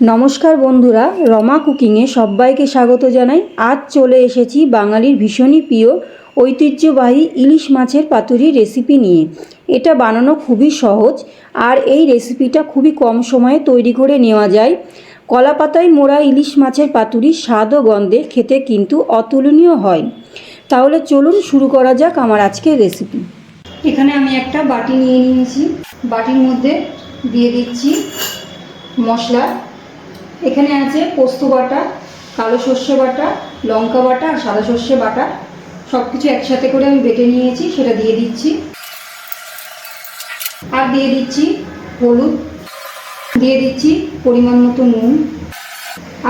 নমস্কার বন্ধুরা, রমা কুকিংয়ে সবাইকে স্বাগত জানাই। আজ চলে এসেছি বাঙালির ভীষণই প্রিয়, ঐতিহ্যবাহী ইলিশ মাছের পাতুরি রেসিপি নিয়ে। এটা বানানো খুবই সহজ, আর এই রেসিপিটা খুবই কম সময়ে তৈরি করে নেওয়া যায়। কলা পাতায় মোড়া ইলিশ মাছের পাতুরি স্বাদ ও গন্ধে খেতে কিন্তু অতুলনীয় হয়। তাহলে চলুন শুরু করা যাক আমার আজকের রেসিপি এখানে আমি একটা বাটি নিয়ে নিয়েছি। বাটির মধ্যে দিয়ে দিচ্ছি মশলা। এখানে আছে পোস্ত বাটা, কালো সর্ষে বাটা, লঙ্কা বাটা আর সাদা সর্ষে বাটা। সব কিছু একসাথে করে আমি বেটে নিয়েছি, সেটা দিয়ে দিচ্ছি। আর দিয়ে দিচ্ছি হলুদ। দিয়ে দিচ্ছি পরিমাণ মতো নুন।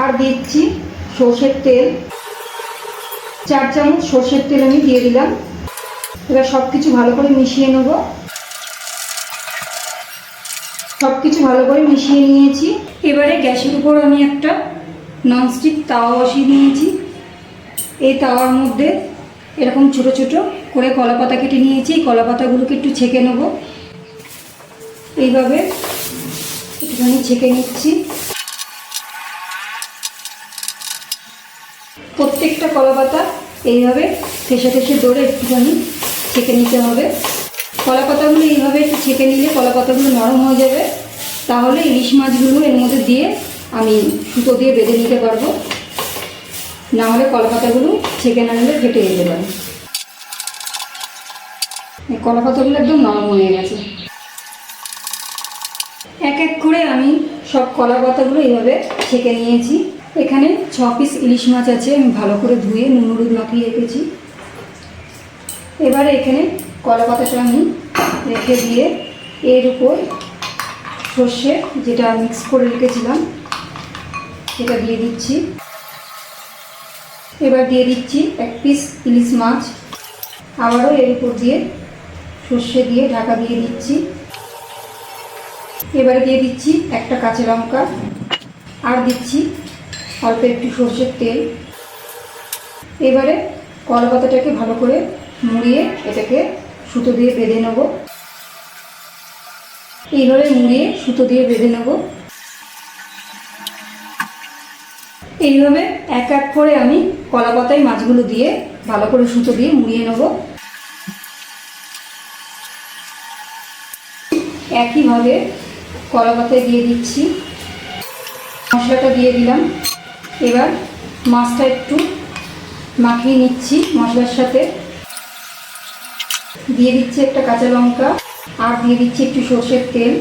আর দিচ্ছি সর্ষের তেল। চার চামচ সর্ষের তেল আমি দিয়ে দিলাম। এবার সব কিছু ভালো করে মিশিয়ে নেব। সব কিছু ভালো করে মিশিয়ে নিয়েছি। এবারে গ্যাসের উপর আমি একটা ননস্টিক তাওয়া বসিয়ে নিয়েছি। এই তাওয়ার মধ্যে এরকম ছোট ছোট করে কলা পাতা কেটে নিয়েছি। এই কলা পাতাগুলোকে একটু ছেঁকে নেব। এইভাবে একটুখানি ছেঁকে নিচ্ছি। প্রত্যেকটা কলা পাতা এইভাবে ঠেসে ঠেসে দৌড়ে একটুখানি ছেঁকে নিতে হবে। কলা পাতাগুলো এইভাবে একটু ছেঁকে নিলে কলা পাতাগুলো নরম হয়ে যাবে। তাহলে ইলিশ মাছগুলো এর মধ্যে দিয়ে আমি সুতো দিয়ে বেঁধে নিতে পারব। না হলে কলা পাতাগুলো ছেঁকে না নিলে ফেটে যেতে পারে। কলা পাতাগুলো একদম নরম হয়ে গেছে। এক এক করে আমি সব কলা পাতাগুলো এইভাবে ছেঁকে নিয়েছি। এখানে ছ পিস ইলিশ মাছ আছে, আমি ভালো করে ধুয়ে নুন হলুদ মাখিয়ে রেখেছি। এবারে এখানে কলা পাতাটা আমি রেখে দিয়ে এর উপর সর্ষে যেটা মিক্স করে রেখেছিলাম, সেটা দিয়ে দিচ্ছি। এবার দিয়ে দিচ্ছি এক পিস ইলিশ মাছ। আবারও এর উপর দিয়ে সর্ষে দিয়ে ঢাকা দিয়ে দিচ্ছি। এবার দিয়ে দিচ্ছি একটা কাঁচা লঙ্কা। আর দিচ্ছি অল্প একটু সর্ষের তেল। এবারে কলা পাতাটাকে ভালো করে মুড়িয়ে এটাকে সুতো দিয়ে বেঁধে নেব। এইভাবে মুড়িয়ে সুতো দিয়ে বেঁধে নেব। এইভাবে এক এক করে আমি কলা পাতায় মাছগুলো দিয়ে ভালো করে সুতো দিয়ে মুড়িয়ে নেব। একইভাবে কলা পাতায় দিয়ে দিচ্ছি। মশলাটা দিয়ে দিলাম। এবার মাছটা একটু মাখিয়ে নিচ্ছি মশলার সাথে। দিয়ে দিচ্ছি একটা কাঁচা লঙ্কা আর দিয়ে দিচ্ছি একটু সর্ষের তেল।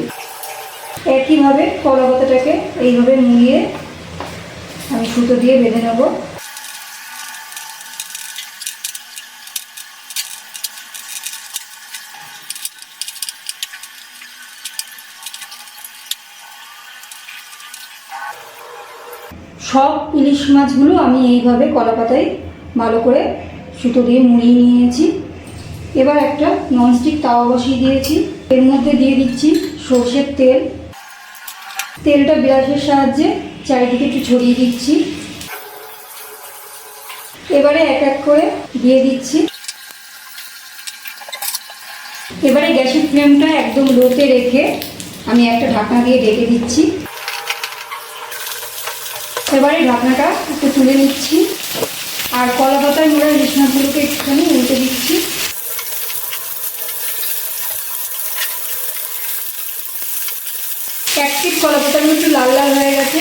একইভাবে কলা পাতাটাকে এইভাবে মুড়িয়ে আমি সুতো দিয়ে বেঁধে নেব। সব ইলিশ মাছগুলো আমি এইভাবে কলা পাতায় ভালো করে সুতো দিয়ে মুড়িয়ে নিয়েছি। এবার একটা ননস্টিক তাওয়া বসিয়ে দিয়েছি। এর মধ্যে দিয়ে দিচ্ছি সর্ষের তেল। তেলটা ব্রাশের সাহায্যে চারিদিকে একটু ছড়িয়ে দিচ্ছি। এবারে এক এক করে দিয়ে দিচ্ছি। এবারে গ্যাসের ফ্লেমটা একদম লোতে রেখে আমি একটা ঢাকনা দিয়ে ঢেকে দিচ্ছি। এবারে ঢাকনাটা একটু তুলে নিচ্ছি। আর কলা পাতার মোড়া মাছগুলোকে একটুখানি উল্টে দিচ্ছি। এক পিট কলা পাতাগুলো একটু লাল লাল হয়ে গেছে।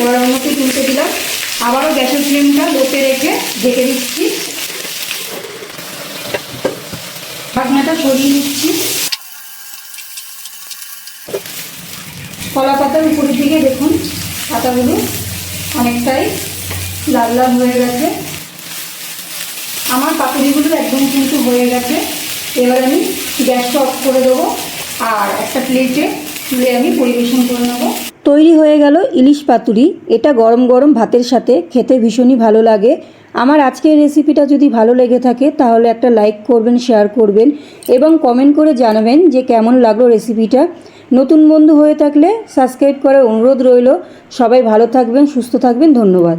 এবার অন্যকে তুলতে দিলাম। আবারও গ্যাসের ফ্লেমটা লোতে রেখে ঢেকে দিচ্ছি। ঢাকনাটা সরিয়ে নিচ্ছি। কলা পাতার উপরের দিকে দেখুন, পাতাগুলো অনেকটাই লাল লাল হয়ে গেছে। আমার পাতুরিগুলো একদম কিন্তু হয়ে গেছে। এবার আমি গ্যাসটা অফ করে দেবো। আর একটা প্লেটে তুলে আমি পরিবেশন করে নেব। তৈরি হয়ে গেল ইলিশ পাতুরি। এটা গরম গরম ভাতের সাথে খেতে ভীষণই ভালো লাগে। আমার আজকের রেসিপিটা যদি ভালো লেগে থাকে, তাহলে একটা লাইক করবেন, শেয়ার করবেন এবং কমেন্ট করে জানাবেন যে কেমন লাগল রেসিপিটা। নতুন বন্ধু হয়ে থাকলে সাবস্ক্রাইব করার অনুরোধ রইল। সবাই ভালো থাকবেন, সুস্থ থাকবেন, ধন্যবাদ।